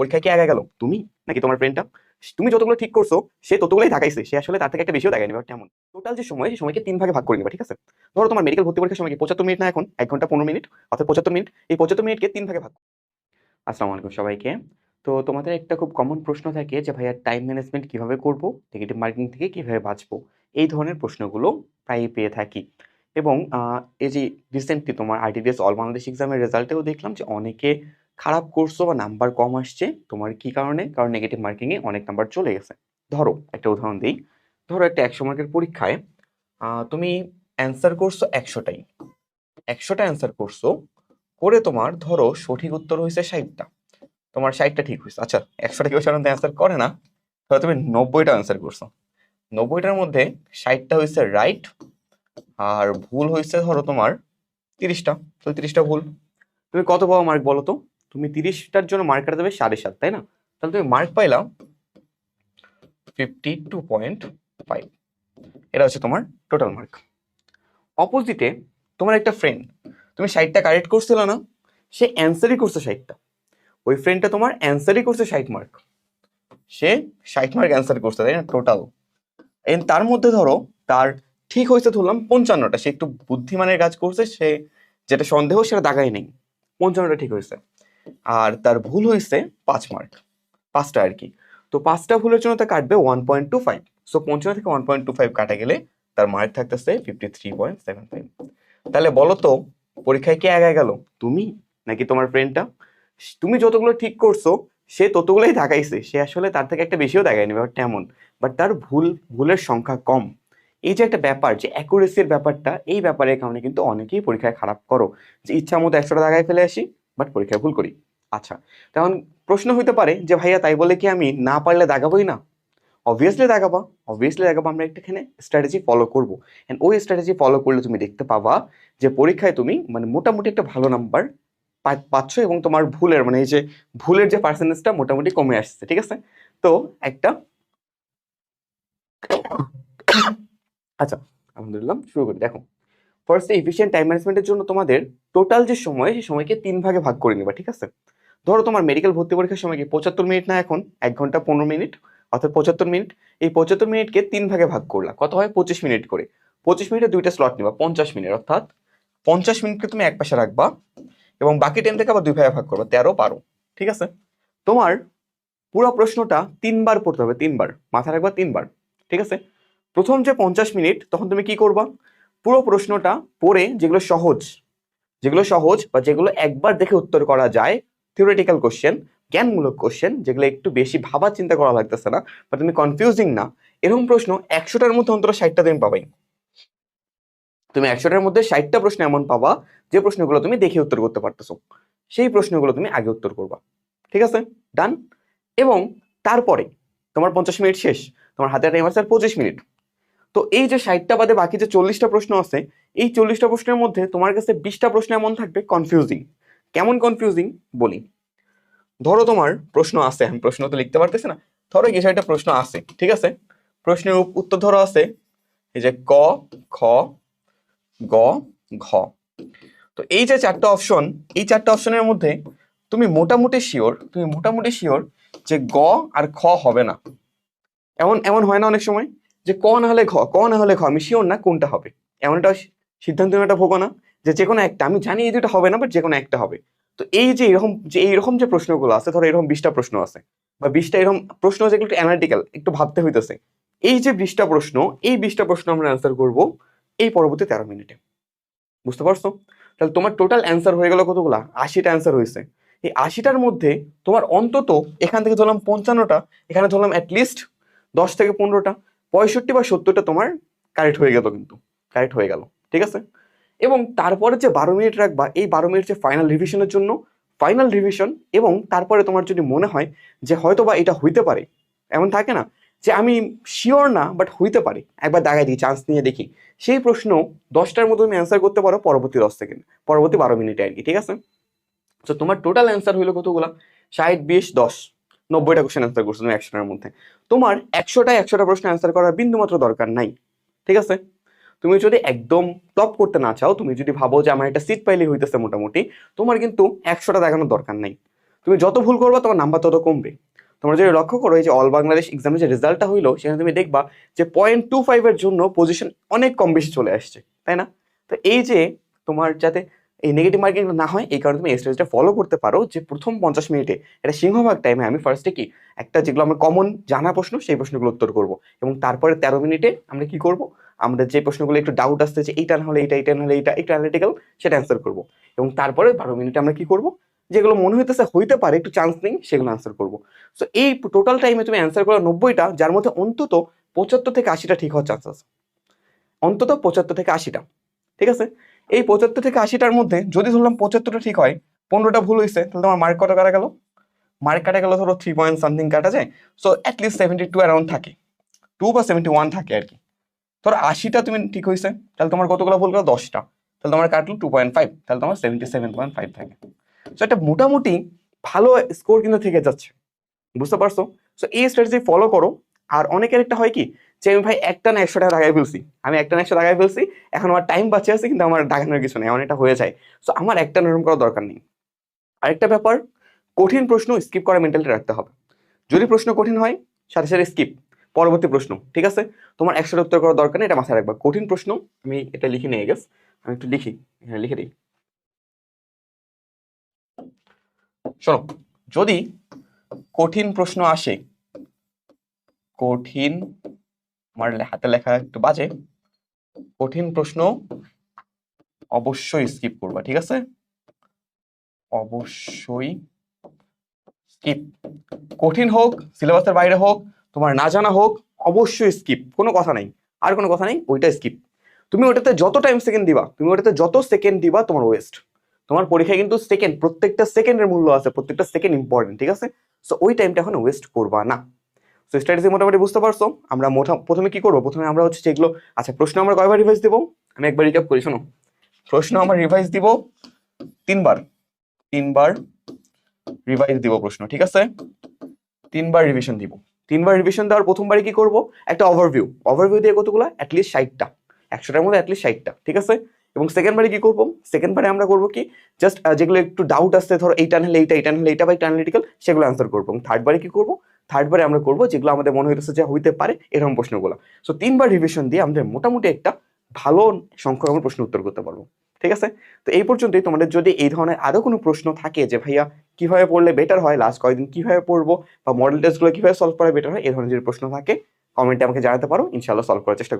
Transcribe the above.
পরীক্ষায় কে আগে গেল? তুমি? নাকি তোমার ফ্রেন্ডটা তুমি যতগুলো ঠিক করছ, সে ততগুলোই দেখাইছে। সে আসলে তার থেকে একটা বেশিও দেখায়নি ব্যাপারটা এমন টোটাল যে সময় সেই সময়কে তিন ভাগে ভাগ করে নিবা, ঠিক আছে? ধরো তোমার মেডিকেল ভর্তি পরীক্ষার সময় পঁচাত্তর মিনিট না এখন, এক ঘণ্টা পনেরো মিনিট, অর্থাৎ পঁচাত্তর মিনিট, এই পঁচাত্তর মিনিটকে তিন ভাগে ভাগ আসসালামু আলাইকুম সবাইকে। তো তোমাদের একটা খুব কমন প্রশ্ন থাকে যে, ভাইয়া টাইম ম্যানেজমেন্ট কীভাবে করব? নেগেটিভ মার্কিং থেকে কীভাবে বাঁচবো? এই ধরনের প্রশ্নগুলো প্রায়ই পেয়ে থাকি। এবং এই যে রিসেন্টলি তোমার আইটিডিএস অল বাংলাদেশ এক্সামের রেজাল্টেও দেখলাম যে, অনেকে খারাপ করছ বা নাম্বার কম আসছে। তোমার কি কারণে? কারণ নেগেটিভ মার্কিংয়ে অনেক নাম্বার চলে গেছে। ধরো, একটা উদাহরণ দিই। ধরো একটা একশো মার্কের পরীক্ষায় তুমি অ্যান্সার করছ একশোটাই। একশোটা অ্যান্সার করছ, করে তোমার ধরো সঠিক উত্তর হয়েছে ষাটটা। তোমার ষাটটা ঠিক হয়েছে আচ্ছা একশোটা কেউ সাধারণত অ্যান্সার করে না। ধরো তুমি নব্বইটা অ্যান্সার করছ। নব্বইটার মধ্যে ষাটটা হয়েছে রাইট আর ভুল হয়েছে ধরো তোমার তিরিশটা। তো তিরিশটা ভুল। তুমি কত পাওয়া মার্ক বলো তো? তুমি তিরিশটার জন্য মার্ক কাটা দেবে সাড়ে সাত, তাই না? তাহলে তুমি মার্ক পাইলাম ফিফটি টু পয়েন্ট ফাইভ এটা হচ্ছে তোমার টোটাল মার্ক অপোজিটে তোমার একটা ফ্রেন্ড তুমি সাইটটা কারেক্ট করছিল না, সে অ্যান্সারই করছে সাইটটা ওই ফ্রেন্ডটা তোমার অ্যান্সারই করছে ষাট মার্ক সে ষাট মার্ক অ্যান্সার করছে, তাই না? টোটাল এন তার মধ্যে ধরো, তার ঠিক হয়েছে ধরলাম পঞ্চান্নটা। সে একটু বুদ্ধিমানের কাজ করছে, সে যেটা সন্দেহ সেটা দাগাই নেই। পঞ্চান্নটা ঠিক হয়েছে। আর তার ভুল হয়েছে পাঁচ মার্ক পাঁচটা আর কি। তো পাঁচটা ভুলের জন্য তা কাটবে one point two five so পঞ্চান্ন থেকে ওয়ান পয়েন্ট টু ফাইভ কাটা গেলে তার মার্ক থাকতেছে fifty three point seven five তাহলে বলো তো, পরীক্ষায় কে আগে গেল, তুমি নাকি তোমার ফ্রেন্ডটা তুমি যতগুলো ঠিক করছ, সে ততগুলোই দেখাইছে, সে আসলে তার থেকে একটা বেশিও দেখায়নি ব্যাপারটা এমন বাট তার ভুল, ভুলের সংখ্যা কম। এই যে একটা ব্যাপার, যে অ্যাকুরেসির ব্যাপারটা, এই ব্যাপারের কারণে কিন্তু অনেকেই পরীক্ষায় খারাপ করো। যে ইচ্ছা মতো একশোটা দাগায় ফেলে আসি বাট পরীক্ষায় ভুল করি। আচ্ছা তখন প্রশ্ন হইতে পারে যে, ভাইয়া, তাই বলে কি আমি না পারলে দাগাবোই না? অবভিয়াসলি দাগাবা অবভিয়াসলি দাগাবা, আমরা একটাখানে স্ট্র্যাটেজি ফলো করব। অ্যান্ড ওই স্ট্র্যাটেজি ফলো করলে তুমি দেখতে পাবা যে, পরীক্ষায় তুমি মানে মোটামুটি একটা ভালো নাম্বার পাচ্ছ এবং তোমার ভুলের মানে এই যে, ভুলের যে পার্সেন্টেজটা মোটামুটি কমে আসছে, ঠিক আছে? তো একটা আচ্ছা আলহামদুলিল্লাহ শুরু করি। দেখো ফার্স্ট এফিসিয়েন্ট টাইম ম্যানেজমেন্টের জন্য তোমাদের টোটাল যে সময়, সেই সময়কে তিন ভাগে ভাগ করে নেবা, ঠিক আছে? ধরো তোমার মেডিকেল ভর্তি পরীক্ষার সময় কি পঁচাত্তর মিনিট না এখন? এক ঘণ্টা পনেরো মিনিট। অর্থাৎ পঁচাত্তর মিনিট। এই পঁচাত্তর মিনিটকে তিন ভাগে ভাগ করলা। কত হয়? পঁচিশ মিনিট করে। পঁচিশ মিনিটে দুইটা স্লট নিবা, পঞ্চাশ মিনিট। অর্থাৎ পঞ্চাশ মিনিটকে তুমি এক পাশে রাখবা এবং বাকি টাইম থেকে আবার দুই ভাগে ভাগ করবা, তেরো, বারো। ঠিক আছে? তোমার পুরো প্রশ্নটা তিনবার পড়তে হবে, তিনবার। মাথায় রাখবা, তিনবার। ঠিক আছে? প্রথম যে পঞ্চাশ মিনিট, তখন তুমি কি করবা? পুরো প্রশ্নটা পড়ে যেগুলো সহজ যেগুলো সহজ বা যেগুলো একবার দেখে উত্তর করা যায় থিওরিটিক্যাল কোশ্চেন জ্ঞানমূলক কোশ্চেন যেগুলো একটু বেশি ভাবা চিন্তা করা লাগতেছে না বা তুমি কনফিউজিং না, এরকম প্রশ্ন একশোটার মধ্যে অন্তত ষাটটা তুমি পাবাই। তুমি একশোটার মধ্যে ষাটটা প্রশ্ন এমন পাবা, যে প্রশ্নগুলো তুমি দেখে উত্তর করতে পারতেছো। সেই প্রশ্নগুলো তুমি আগে উত্তর করবা। ঠিক আছে? ডান এবং তারপরে, তোমার পঞ্চাশ মিনিট শেষ, তোমার হাতে টাইম আছে আর পঁচিশ মিনিট। তো এই যে ষাটটা বাদে বাকি যে চল্লিশটা প্রশ্ন আছে, এই চল্লিশটা প্রশ্নের মধ্যে তোমার কাছে বিশটা প্রশ্ন এমন থাকবে কনফিউজিং কেমন কনফিউজিং বলি। ধরো তোমার প্রশ্ন আছে আমি প্রশ্ন তো লিখতে পারতেছি না। ধরো এই একটা প্রশ্ন আছে, ঠিক আছে? প্রশ্নের উত্তর ধরো আছে। এই যে ক, খ, গ, ঘ। তো এই যে চারটা অপশন এই চারটা অপশনের মধ্যে তুমি মোটামুটি শিওর তুমি মোটামুটি শিওর যে গ আর খ হবে না। এমন এমন হয় না অনেক সময় যে ক না হলে ঘ, ক না হলে ঘ, আমি শিওর না কোনটা হবে। এমন একটা সিদ্ধান্ত নেওয়াটা ভোগো না। যে যে কোনো একটা, আমি জানি এই দুটো হবে না বাট যে কোনো একটা হবে। তো এই যে এরকম, যে এইরকম যে প্রশ্নগুলো আছে, ধরো এরকম বিশটা প্রশ্ন আছে, বা বিশটা এরকম প্রশ্ন যেগুলো একটু অ্যানালিটিক্যাল একটু ভাবতে হইতেছে। এই যে বিশটা প্রশ্ন, এই বিশটা প্রশ্ন আমরা অ্যান্সার করব এই পরবর্তী তেরো মিনিটে। বুঝতে পারছ? তাহলে তোমার টোটাল অ্যান্সার হয়ে গেল কতগুলা? আশিটা অ্যান্সার হয়েছে। এই আশিটার মধ্যে তোমার অন্তত এখান থেকে ধরলাম পঞ্চান্নটা, এখানে ধরলাম অ্যাটলিস্ট দশ থেকে পনেরোটা, পঁয়ষট্টি বা সত্তরটা তোমার কারেক্ট হয়ে গেল কিন্তু কারেক্ট হয়ে গেল। ঠিক আছে? এবং তারপরে যে বারো মিনিট রাখবা, এই বারো মিনিট যে ফাইনাল রিভিশনের জন্য ফাইনাল রিভিশন এবং তারপরে তোমার যদি মনে হয় যে হয়তো বা এটা হইতে পারে, এমন থাকে না যে আমি শিওর না বাট হইতে পারে, একবার দাগাই দিই চান্স নিয়ে দেখি। সেই প্রশ্ন দশটার মতো তুমি অ্যান্সার করতে পারো পরবর্তী দশ সেকেন্ড পরবর্তী বারো মিনিটে আর কি, ঠিক আছে? তো তোমার টোটাল অ্যান্সার হইল কতগুলো? ষাট, বিশ, দশ, নব্বইটা কোশ্চেন অ্যান্সার করছ তুমি একশোটার মধ্যে। তোমার একশোটা একশোটা প্রশ্ন অ্যান্সার করার বিন্দুমাত্র দরকার নাই, ঠিক আছে? তুমি যদি একদম টপ করতে না চাও, তুমি যদি ভাবো যে আমার একটা সিট পাইলে হইতেছে মোটামুটি, তোমার কিন্তু একশোটা দেখানোর দরকার নাই। তুমি যত ভুল করবে, তোমার নাম্বার তত কমবে। তোমরা যদি লক্ষ্য করো, এই যে অল বাংলাদেশ এক্সামের যে রেজাল্টটা হইল, সেখানে তুমি দেখবা যে পয়েন্ট টু ফাইভের জন্য পজিশন অনেক কম বেশি চলে আসছে, তাই না? তো এই যে তোমার যাতে এই নেগেটিভ মার্কিং না হয়, এই কারণে তুমি এই ফলো করতে পারো যে প্রথম পঞ্চাশ মিনিটে এটা সিংহভাগ টাইমে আমি ফার্স্টে কি? একটা যেগুলো আমার কমন জানা প্রশ্ন, সেই প্রশ্নগুলো উত্তর করব। এবং তারপরে তেরো মিনিটে আমরা কি করব? আমাদের যে প্রশ্নগুলো একটু ডাউট আসছে যে এইটা না হলে এইটা এইটা না হলে এইটা, একটু অ্যানালিটিক্যাল সেটা অ্যান্সার করব। এবং তারপরে বারো মিনিটে আমরা কি করব? যেগুলো মনে হইতেছে হইতে পারে, একটু চান্স নেই, সেগুলো অ্যান্সার করব। সো এই টোটাল টাইমে তুমি অ্যান্সার করো নব্বইটা, যার মধ্যে অন্তত পঁচাত্তর থেকে আশিটা ঠিক হওয়ার চান্স আছে। অন্তত পঁচাত্তর থেকে আশিটা, ঠিক আছে? এই পঁচাত্তর থেকে আশিটার মধ্যে যদি ধরলাম পঁচাত্তরটা ঠিক হয়, পনেরোটা ভুল হয়েছে, তাহলে তোমার মার্ক কত কাটা গেল? মার্ক কাটা গেল ধরো থ্রি পয়েন্ট সামথিং কাটা যায় so at least seventy two around থাকে। টু বা সেভেন্টি ওয়ান থাকে আর কি। ধরো আশিটা তুমি ঠিক হয়েছে, তাহলে তোমার কতগুলো ভুল গেলো? দশটা। তাহলে তোমার কাটলো টু পয়েন্ট ফাইভ তাহলে তোমার সেভেন্টি সেভেন পয়েন্ট ফাইভ থাকে। সো এটা মোটামুটি ভালো স্কোর কিন্তু থেকে যাচ্ছে। বুঝতে পারছ? সো এই স্ট্র্যাটেজি ফলো করো। আর অনেকের একটা হয় কি যে আমি ভাই একটা না একশো টাকা লাগাই ফেলছি। আমি একটা না একশো লাগাই ফেলছি, এখন আমার টাইম বাঁচে আছে, কিন্তু আমার দাগানোর কিছু নেই এমন এটা হয়ে যায়। সো আমার একটা নরম করার দরকার নেই। আরেকটা ব্যাপার, কঠিন প্রশ্ন স্কিপ করা মেন্টালিটি রাখতে হবে। যদি প্রশ্ন কঠিন হয়, সাথে সাথে স্কিপ পরবর্তী প্রশ্ন, ঠিক আছে? তোমার একশোটা উত্তর করার দরকার নেই, এটা মাথায় রাখবা। কঠিন প্রশ্ন, আমি এটা লিখে নিয়ে গেছ আমি একটু লিখি হ্যাঁ লিখে দিই। শোনো, যদি কঠিন প্রশ্ন আসে, কঠিন আমার হাতে লেখা একটু বাজে। কঠিন প্রশ্ন অবশ্যই স্কিপ করবা, ঠিক আছে? অবশ্যই স্কিপ কঠিন হোক সিলেবাসের বাইরে হোক, তোমার না জানা হোক, অবশ্যই স্কিপ কোনো কথা নাই। আর কোনো কথা নেই, ওইটা স্কিপ তুমি ওটাতে যত টাইম সেকেন্ড দিবা, তুমি ওটাতে যত সেকেন্ড দিবা, তোমার ওয়েস্ট তোমার পরীক্ষায় কিন্তু সেকেন্ড প্রত্যেকটা সেকেন্ডের মূল্য আছে, প্রত্যেকটা সেকেন্ড ইম্পর্টেন্ট ঠিক আছে? সো ওই টাইমটা এখন ওয়েস্ট করবা না। সো স্ট্র্যাটেজি মোটামুটি বুঝতে পারছ, আমরা প্রথমে কি করব? প্রথমে আমরা হচ্ছে যেগুলো আচ্ছা প্রশ্ন আমরা কয়বার রিভাইজ দেবো? আমি একবার রিক্যাপ করি, শোনো। প্রশ্ন আমরা রিভাইজ দিব তিনবার। তিনবার রিভাইজ দিব প্রশ্ন, ঠিক আছে? তিনবার রিভিশন দিব। তিনবার রিভিশন দেওয়ার প্রথমবারে কি করব? একটা ওভারভিউ ওভারভিউ দিয়ে কতগুলো? অ্যাটলিস্ট ষাটটা। একশোটার মধ্যে অ্যাটলিস্ট ষাটটা, ঠিক আছে? এবং সেকেন্ড বারে কি করব? সেকেন্ড বারে আমরা করব কি? জাস্ট যেগুলো একটু ডাউট আসছে, ধরো, এইটা নাহলে এইটা এইটা নাহলে এইটা বা একটা অ্যানালিটিক্যাল সেগুলো অ্যান্সার করব। এবং থার্ড বারে কি করব? থার্ড বারে আমরা করব, যেগুলো আমাদের মনে হইতেছে যে হইতে পারে, এরকম প্রশ্নগুলো। সো তিনবার রিভিশন দিয়ে আমাদের মোটামুটি একটা ভালো সংখ্যক আমরা প্রশ্ন উত্তর করতে পারব। ঠিক আছে? তো এই পর্যন্তই। তোমাদের যদি এই ধরনের আরও কোনো প্রশ্ন থাকে যে, ভাইয়া, কীভাবে পড়লে বেটার হয়? লাস্ট কয়েকদিন কীভাবে পড়ব? বা মডেল টেস্টগুলো কীভাবে সলভ করা বেটার হয়? এই ধরনের যদি প্রশ্ন থাকে কমেন্টে আমাকে জানাতে পারো। ইনশাল্লাহ সলভ করার চেষ্টা।